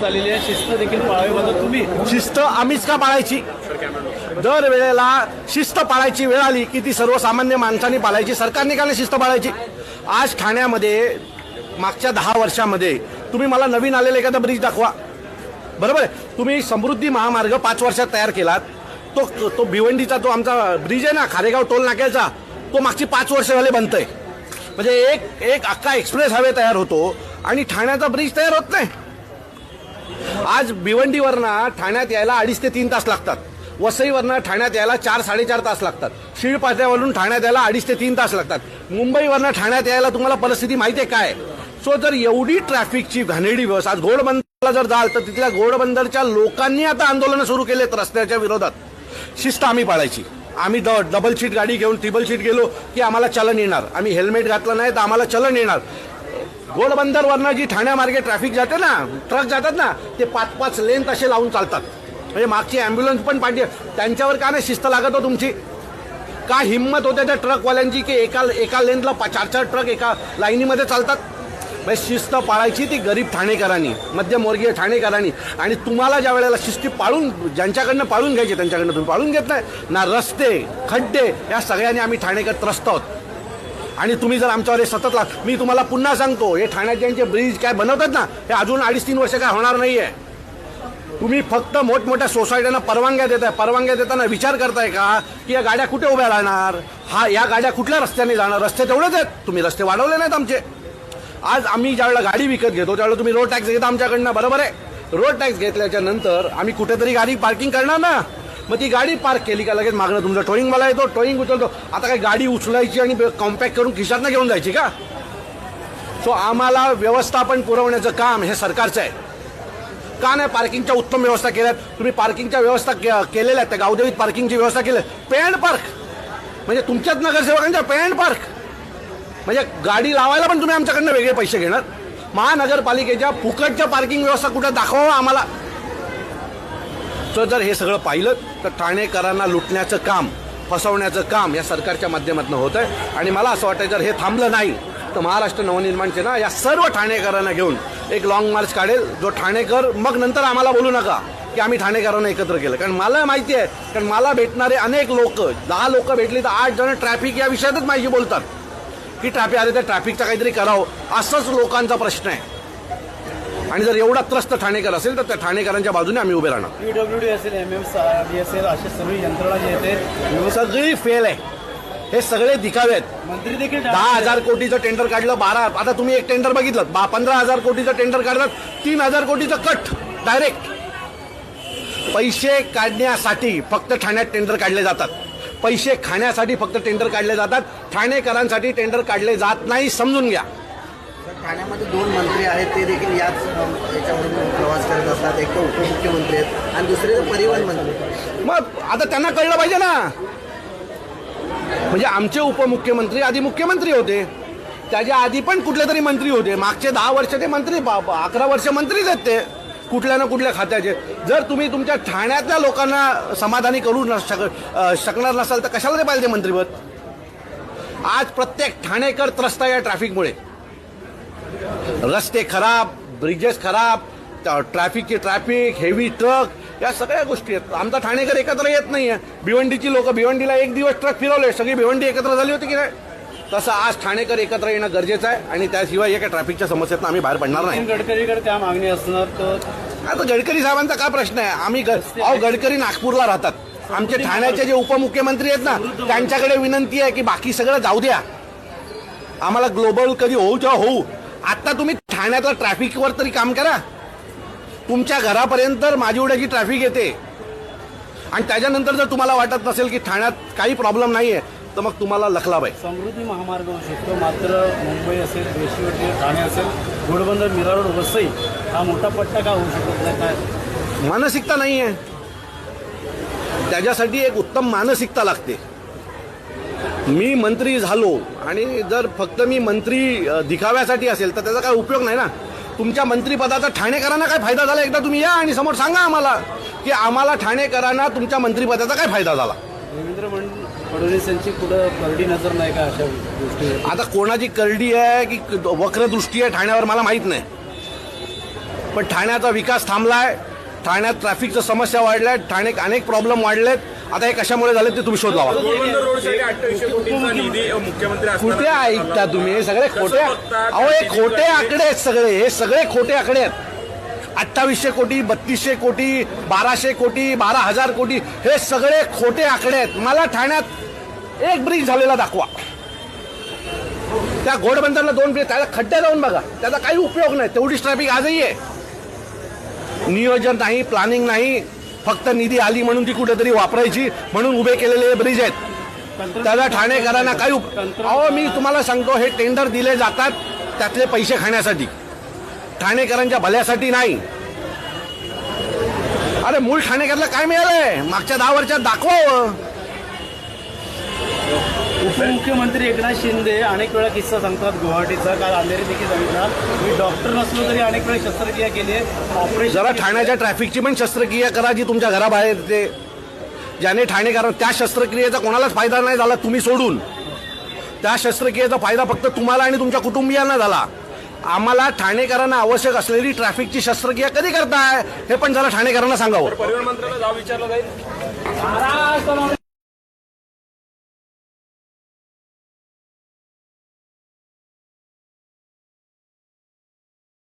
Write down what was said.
झालेली आहे. शिस्त देखील पाळावी माझं तुम्ही. शिस्त आम्हीच का पाळायची? दर वेळेला शिस्त पाळायची वेळ आली की ती सर्वसामान्य माणसांनी पाळायची सरकारने का नाही शिस्त पाळायची. आज ठाण्यामध्ये मागच्या दहा वर्षामध्ये तुम्ही मला नवीन आलेला एखादा ब्रिज दाखवा. बरोबर आहे? तुम्ही समृद्धी महामार्ग पाच वर्षात तयार केलात. तो तो भिवंडीचा तो आमचा ब्रिज आहे ना खारेगाव टोल नाक्याचा तो मागची पाच वर्ष झाले बनतंय. म्हणजे एक एक अख्खा एक्सप्रेस हायवे तयार होतो आणि ठाण्याचा ब्रिज तयार होत नाही. आज भिवंडीवरनं ठाण्यात यायला अडीच ते तीन तास लागतात. वसईवरनं ठाण्यात यायला चार साडेचार तास लागतात. शिळपाट्यावरून ठाण्यात यायला अडीच ते तीन तास लागतात. मुंबईवरनं ठाण्यात यायला तुम्हाला परिस्थिती माहिती आहे काय? सो जर एवढी ट्रॅफिकची घाणेरडी व्यवस्था आज घोडबंदरला जर जाल तर तिथल्या घोडबंदरच्या लोकांनी आता आंदोलनं सुरू केलेत रस्त्याच्या विरोधात. शिस्त आम्ही पाळायची. आम्ही डबल सीट गाडी घेऊन ट्रिबल सीट गेलो की आम्हाला चलन येणार. आम्ही हेल्मेट घातलं नाही तर आम्हाला चलन येणार. घोडबंदरवरनं जी ठाण्यामार्गे ट्रॅफिक जाते ना ट्रक जातात ना ते पाच पाच लेन तसे लावून चालतात. म्हणजे मागची ॲम्ब्युलन्स पण पाहिजे त्यांच्यावर का नाही शिस्त लागत हो तुमची? का हिंमत होते त्या ट्रकवाल्यांची की एका एका लेनला पा- चार चार ट्रक एका लाईनीमध्ये चालतात? म्हणजे शिस्त पाळायची ती गरीब ठाणेकरांनी मध्यमवर्गीय ठाणेकरांनी. आणि तुम्हाला ज्या वेळेला शिस्ती पाळून ज्यांच्याकडनं पाळून घ्यायची त्यांच्याकडनं तुम्ही पाळून घेत नाही. ना रस्ते खड्डे या सगळ्यांनी आम्ही ठाणेकर त्रस्त आहोत. आणि तुम्ही जर आमच्यावर हे सतत लाग मी तुम्हाला पुन्हा सांगतो हे ठाण्यात ब्रिज काय बनवतात ना हे अजून अडीच तीन वर्ष काय होणार नाहीये. तुम्ही फक्त मोठमोठ्या सोसायट्यांना परवानग्या देताय. परवानग्या देताना विचार करताय का की या गाड्या कुठे उभ्या राहणार? हा या गाड्या कुठल्या रस्त्याने जाणार? रस्ते तेवढेच आहेत. तुम्ही रस्ते वाढवले नाहीत आमचे. आज आम्ही ज्यावेळेला गाडी विकत घेतो त्यावेळेला तुम्ही रोड टॅक्स घेता आमच्याकडनं. बरोबर आहे? रोड टॅक्स घेतल्याच्या नंतर आम्ही कुठेतरी गाडी पार्किंग करणार ना. मग ती गाडी पार्क केली का लगेच मागणं तुमचं? टोईंग मला येतो टोईंग उचलतो. आता काही गाडी उचलायची आणि कॉम्पॅक्ट करून खिशातनं घेऊन जायची का? सो आम्हाला व्यवस्थापन पुरवण्याचं काम हे सरकारचं आहे. का नाही पार्किंगच्या उत्तम व्यवस्था केल्यात? तुम्ही पार्किंगच्या व्यवस्था के- केलेल्या आहेत त्या गावदेवीत पार्किंगची व्यवस्था केली. पेंड पार्क म्हणजे तुमच्याच नगरसेवकांच्या पेंड पार्क म्हणजे गाडी लावायला पण तुम्ही आमच्याकडनं वेगळे पैसे घेणार. महानगरपालिकेच्या फुकटच्या पार्किंग व्यवस्था कुठं दाखवा आम्हाला? तर जर हे सगळं पाहिलं तर ठाणेकरांना लुटण्याचं काम फसवण्याचं काम या सरकारच्या माध्यमातून होत आहे. आणि मला असं वाटतं जर हे थांबलं नाही तर महाराष्ट्र नवनिर्माण सेना या सर्व ठाणेकरांना घेऊन एक लॉंग मार्च काढेल जो ठाणेकर मग नंतर आम्हाला बोलू नका की आम्ही ठाणेकरांना एकत्र केलं. कारण मला माहिती आहे कारण मला भेटणारे अनेक लोक दहा लोक भेटली तर आठ जण ट्रॅफिक या विषयातच माझी बोलतात. की ट्रॅफिक आले तर ट्रॅफिकचं काहीतरी करावं असंच लोकांचा प्रश्न आहे. आणि जर एवढा त्रस्त ठाणेकर असेल तर त्या ठाणेकरांच्या बाजूने आम्ही उभे राहणार. पीडब्ल्यू डी असेल एम एम असेल अशी सर्व यंत्रणा जी आहे ते व्यवस्था सगळी फेल आहे. हे सगळे दिखावे आहेत. मंत्री देखील दहा हजार कोटीचं टेंडर काढलं बारा आता तुम्ही एक टेंडर बघितलं बा पंधरा हजार कोटीचं टेंडर काढलं तीन हजार कोटीचं कट डायरेक्ट पैसे काढण्यासाठी फक्त ठाण्यात टेंडर काढले जातात. पैसे खाण्यासाठी फक्त टेंडर काढले जातात. ठाणेकरांसाठी टेंडर काढले जात नाही समजून घ्या. ठाण्यामध्ये दोन मंत्री आहेत ते देखील याच याच्यावरून प्रवास करत असतात. एक तर उपमुख्यमंत्री आहेत आणि दुसरे परिवहन मंत्री मग आता त्यांना कळलं पाहिजे ना. म्हणजे आमचे उपमुख्यमंत्री आधी मुख्यमंत्री होते. त्याच्या आधी पण कुठले तरी मंत्री होते. मागचे दहा वर्ष ते मंत्री अकरा वर्ष मंत्रीच आहेत ते. कुठल्या ना कुठल्या खात्याचे. जर तुम्ही तुमच्या ठाण्यातल्या लोकांना समाधानी करू न शक शकणार नसाल तर कशाला ते पाहिजे मंत्रीपद? आज प्रत्येक ठाणेकर त्रस्त या ट्रॅफिकमुळे रस्ते खराब ब्रिजेस खराब ट्रॅफिकची ट्रॅफिक हेवी ट्रक या सगळ्या गोष्टी आहेत. आमचा ठाणेकर एकत्र येत नाहीये. भिवंडीची लोक भिवंडीला एक दिवस ट्रक फिरवले. सगळी भिवंडी एकत्र झाली होती की नाही? तसं आज ठाणेकर एकत्र येणं गरजेचं आहे आणि त्याशिवाय एका ट्रॅफिकच्या समस्येतनं आम्ही बाहेर पडणार नाही. गडकरीकडे त्या मागणी असणार तर? आता गडकरी साहेबांचा काय प्रश्न आहे? आम्ही अहो गडकरी नागपूरला राहतात. आमचे ठाण्याचे जे उपमुख्यमंत्री आहेत ना त्यांच्याकडे विनंती आहे की बाकी सगळं जाऊ द्या. आम्हाला ग्लोबल कधी होऊ तेव्हा होऊ. आता तुम्ही ठाण्यातल्या ट्रॅफिकवर तरी काम करा. तुमच्या घरापर्यंत माझी उड्याची ट्रॅफिक येते. आणि त्याच्यानंतर जर तुम्हाला वाटत नसेल की ठाण्यात काही प्रॉब्लेम नाही आहे तर मग तुम्हाला लखलाब आहे समृद्धी महामार्ग होऊ शकतो मात्र मुंबई असेल देशीवटी ठाणे असेल घोडबंदर मीरा रोड वसई हा मोठा पट्टा का होऊ शकत नाही? काय? मानसिकता नाही आहे त्याच्यासाठी एक उत्तम मानसिकता लागते. मी मंत्री झालो आणि जर फक्त मी मंत्री दिखाव्यासाठी असेल तर त्याचा काय उपयोग नाही ना? तुमच्या मंत्रिपदाचा ठाणेकरांना काय फायदा झाला? एकदा तुम्ही या आणि समोर सांगा आम्हाला की आम्हाला ठाणेकरांना तुमच्या मंत्रिपदाचा काय फायदा झाला? देवेंद्र फड- फडणवीस यांची कुठं करडी नजर नाही का अशा गोष्टी आता कोणाची करडी आहे की वक्रदृष्टी आहे ठाण्यावर मला माहीत नाही. पण ठाण्याचा विकास थांबलाय ठाण्यात ट्रॅफिकच्या समस्या वाढल्या आहेत ठाण्यात अनेक प्रॉब्लेम वाढलेत. आता हे कशामुळे झाले ते तुम्ही शोध लावा. कुठे ऐकता तुम्ही? हे सगळे खोटे अहो हे खोटे आकडे आहेत सगळे. हे सगळे खोटे आकडे आहेत. अठ्ठावीसशे कोटी बत्तीसशे कोटी बाराशे कोटी बारा हजार कोटी हे सगळे खोटे आकडे आहेत. मला ठाण्यात एक ब्रिज झालेला दाखवा. त्या घोडबंदरला दोन ब्रिज त्याला खड्डे जाऊन बघा. त्याचा काही उपयोग नाही. तेवढीच ट्रॅफिक आजही आहे. नियोजन नाही प्लॅनिंग नाही. फक्त निधी आली म्हणून ती कुठेतरी वापरायची म्हणून उभे केलेले ब्रिज आहेत. त्याला ठाणेकरांना काही उप- अहो मी तुम्हाला सांगतो हे टेंडर दिले जातात त्यातले पैसे खाण्यासाठी. ठाणेकरांच्या भल्यासाठी नाही. अरे मूळ ठाणेकरला काय मिळालंय? मागच्या दहा वर्षात दाखवावं. उपमुख्यमंत्री एकनाथ शिंदे अनेक वेळा किस्सा सांगतात गुवाहाटीचा. काल अंधेरी देखील सांगितला. मी डॉक्टर नसलो तरी अनेक वेळा शस्त्रक्रिया केली आहे. ऑपरेशन जरा ठाण्याच्या ट्रॅफिकची पण शस्त्रक्रिया करा जी तुमच्या घराबाहेर ते ज्याने ठाणेकर त्या शस्त्रक्रियेचा कोणालाच फायदा नाही झाला तुम्ही सोडून. त्या शस्त्रक्रियेचा फायदा फक्त तुम्हाला आणि तुमच्या कुटुंबियांना झाला. आम्हाला ठाणेकरांना आवश्यक असलेली ट्रॅफिकची शस्त्रक्रिया कधी करताय हे पण जरा ठाणेकरांना सांगावं. परिवहन मंत्र्याला जाब विचारला जाईल.